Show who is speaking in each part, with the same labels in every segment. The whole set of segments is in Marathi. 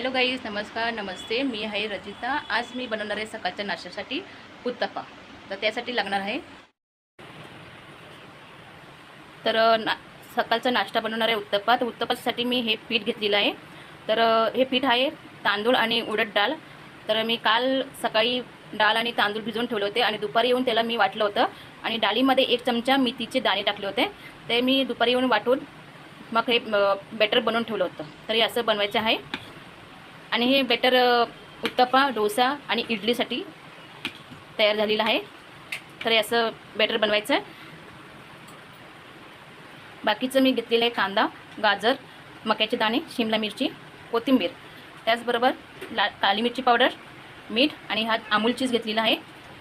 Speaker 1: हॅलो गाईज नमस्कार नमस्ते. मी आहे रजिता. आज मी बनवणार आहे सकाळच्या नाश्त्यासाठी उत्तप्पा. तर त्यासाठी लागणार आहे. तर ना सकाळचा नाश्ता बनवणार आहे उत्तप्पा. तर उत्तप्पासाठी मी हे पीठ घेतलेलं आहे. तर हे पीठ आहे तांदूळ आणि उडद डाळ. तर मी काल सकाळी डाळ आणि तांदूळ भिजवून ठेवले होते आणि दुपारी येऊन त्याला मी वाटलं होतं. आणि डाळीमध्ये एक चमचा मेथीचे दाणे टाकले होते. ते मी दुपारी येऊन वाटून मग हे बेटर बनवून ठेवलं होतं. तर हे असं बनवायचं आहे. आणि हे बेटर उत्तप्पा डोसा आणि इडलीसाठी तयार झालेलं आहे. तर असं बेटर बनवायचं आहे. बाकीचं मी घेतलेलं आहे कांदा गाजर मक्याचे दाणे शिमला मिरची कोथिंबीर. त्याचबरोबर ला काली मिरची पावडर मीठ आणि हा अमूल चीज घेतलेला आहे.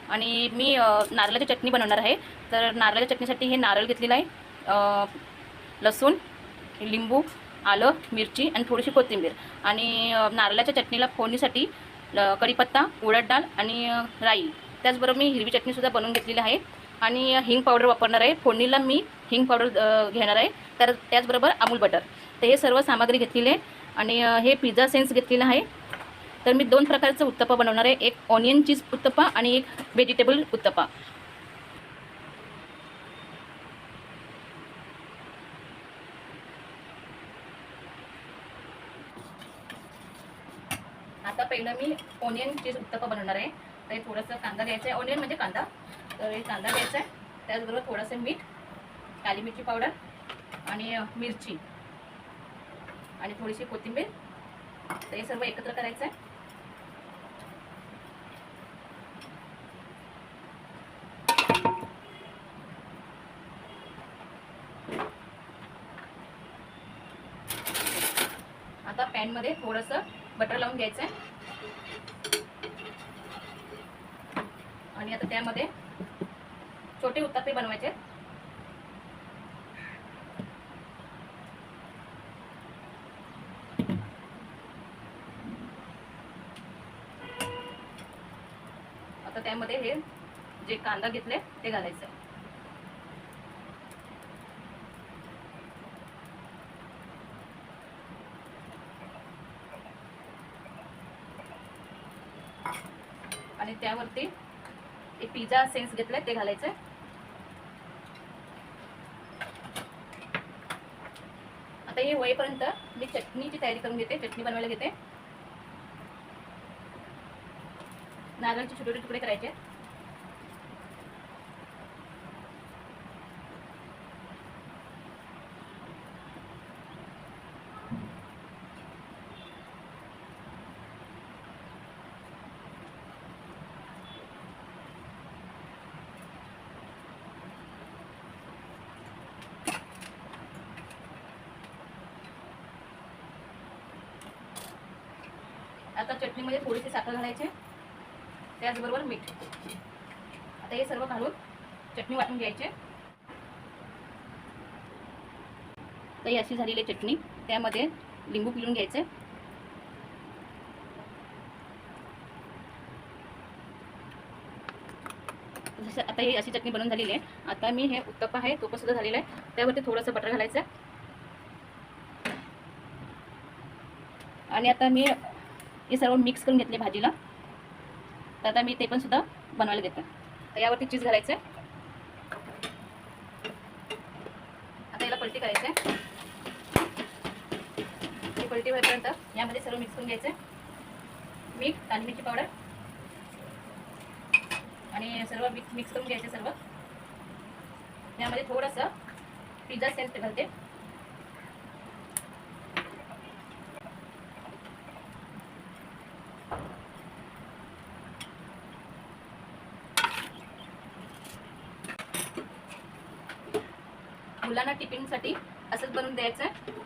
Speaker 1: आणि मी नारळाची चटणी बनवणार आहे. तर नारळाच्या चटणीसाठी हे नारळ घेतलेलं आहे. लसूण लिंबू आलं मिरची आणि थोडीशी कोथिंबीर. आणि नारळाच्या चटणीला फोडणीसाठी कढीपत्ता उडद डाळ आणि राई. त्याचबरोबर मी हिरवी चटणीसुद्धा बनवून घेतलेली आहे. आणि हिंग पावडर वापरणार आहे. फोडणीला मी हिंग पावडर घेणार आहे. तर त्याचबरोबर अमूल बटर. तर हे सर्व सामग्री घेतलेली आहे. आणि हे पिझ्झा सेन्स घेतलेलं आहे. तर मी दोन प्रकारचं उत्तप्पा बनवणार आहे. एक ऑनियन चीज उत्तप्पा आणि एक व्हेजिटेबल उत्तप्पा आता पहिलं मी ओनियन चीज उत्तप्पा बनवणार आहे तर हे थोडंसं कांदा द्यायचा आहे ओनियन म्हणजे कांदा. तर हे कांदा द्यायचा आहे त्याचबरोबर थोडंसं मीठ काली मिरची पावडर आणि मिरची आणि थोडीशी कोथिंबीर. तर हे सर्व एकत्र करायचं आहे आता पॅनमध्ये थोडंसं बटर लावून घ्यायचं आहे आणि आता त्यामध्ये छोटे उत्तप्पे बनवायचे. आता त्यामध्ये हे जे कांदा घेतले ते घालायचं. आणि त्यावरती ते पिझ्झा सेन्स घेतलाय ते घालायचंय. आता हे होईपर्यंत मी चटणीची तयारी करून घेते चटणी बनवायला घेते. नारळाचे छोटे छोटे तुकडे करायचे. आता चटणीमध्ये थोडीशी साखर घालायची. त्याचबरोबर मीठ. आता हे सर्व घालून चटणी वाटून घ्यायची. तर ही अशी झालेली आहे चटणी. त्यामध्ये लिंबू पिळून घ्यायचे. जसं आता ही अशी चटणी बनवून झालेली आहे. आता मी हे उत्तप्पा आहे तो पण सुद्धा झालेला आहे. त्यावरती थोडंसं बटर घालायचं. आणि आता मी हे सर्व मिक्स करून घेतले भाजीला. तर आता मी ते पण सुद्धा बनवायला देते. तर यावरती चीज घालायचं आहे आता याला पलटी करायचं आहे पलटी होईपर्यंत यामध्ये सर्व मिक्स करून घ्यायचं आहे मीठ काली मिरची पावडर. आणि सर्व मिक्स मिक्स करून घ्यायचं सर्व. यामध्ये थोडंसं पिझ्झा सेंट घालते. मुलांना टिफिनसाठी असंच बनवून द्यायचं आहे.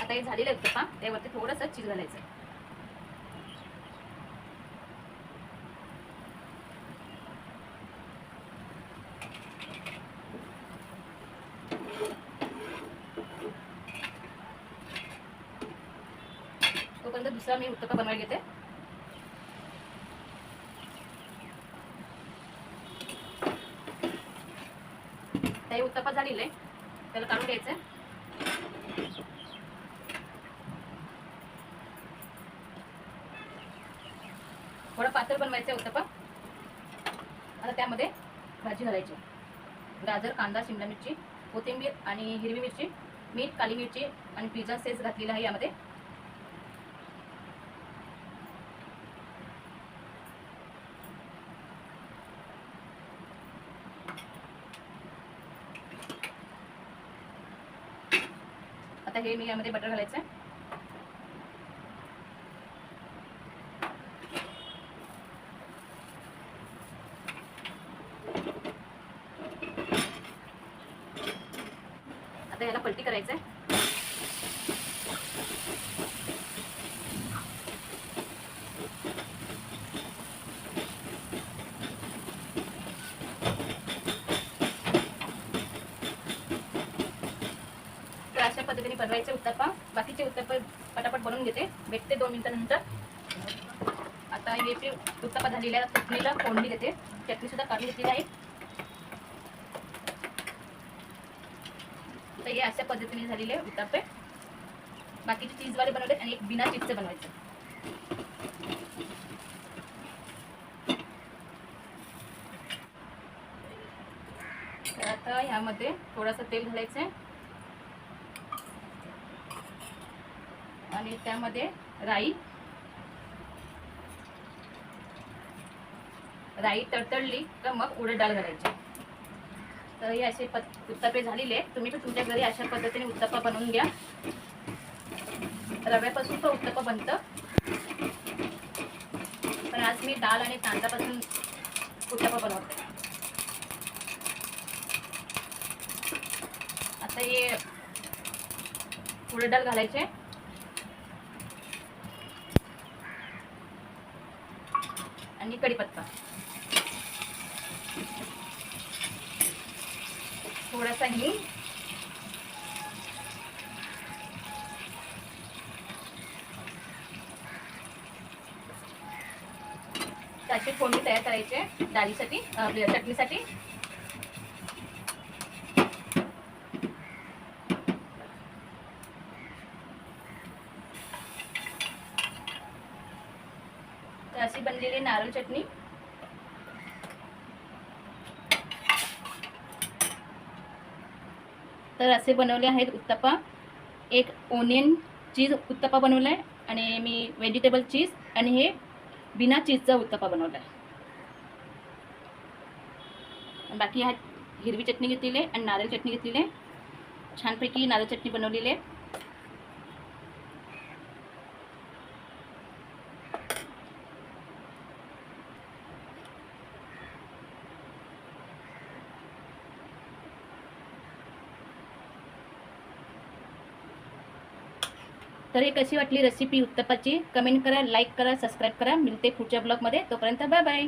Speaker 1: आता हे झालेलं आहे उत्तप्पा त्यावरती थोडंसं चीज घालायचं दुसरा मी उत्तपा बनवायला घेते. ताई उत्तपा झालेला आहे. त्याला काढून घ्यायचं थोडं पातळ बनवायचं आहे आता त्यामध्ये भाजी घालायची. गाजर कांदा शिमला मिरची कोथिंबीर आणि हिरवी मिरची मीठ काली मिरची आणि पिझ्झा सेस घातलेला आहे यामध्ये. आता हे मी यामध्ये बटर घालायचं आहे. आता याला पलटी करायचं आहे तर अशा पद्धतीने बनवायचे उत्तप्पा. बाकीचे उत्तप्पा पटापट बनवून घेते. भेटते दोन मिनिटानंतर. आता हे ते उत्तप्पा झालेल्या चटणीला फोडणी देते. चटणी सुद्धा काढून घेतलेली आहे. तर हे अशा पद्धतीने झालेले उत्तप्पे. बाकीचे चीजवाले बनवले आणि एक बिना चीजचे बनवायचं. तर आता ह्यामध्ये थोडंसं तेल घालायचं आहे आणि त्यामध्ये राई. राई तडतडली का मग उडद डाळ घालायची. तर हे असे उत्तपे झालेले तुम्ही पण तुमच्या घरी अशा पद्धतीने उत्तप्पा बनवून घ्या. रव्यापासून तो उत्तप्पा बनतं. पण आज मी डाळ आणि तांदळापासून उत्तप्पा बनवते. आता हे उडद डाळ घालायचे. आणि कढीपत्ता. थोडासा हिंग. त्याची फोडणी तयार करायची आहे डाळीसाठी चटणीसाठी. अशी बनलेली नारळ चटणी. तर असे बनवले आहेत उत्तप्पा. एक ओनियन चीज उत्तप्पा बनवला आहे आणि मी व्हेजिटेबल चीज आणि हे बिना चीजचा उत्तप्पा बनवला आहे बाकी ह्या हिरवी चटणी घेतलेली आहे आणि नारळ चटणी घेतलेली आहे. छानपैकी नारळ चटणी बनवलेली आहे. तर ही कशी वाटली रेसिपी उत्तपाची कमेंट करा लाईक करा सबस्क्राईब करा. मिळते पुढच्या ब्लॉगमध्ये तोपर्यंत बाय बाय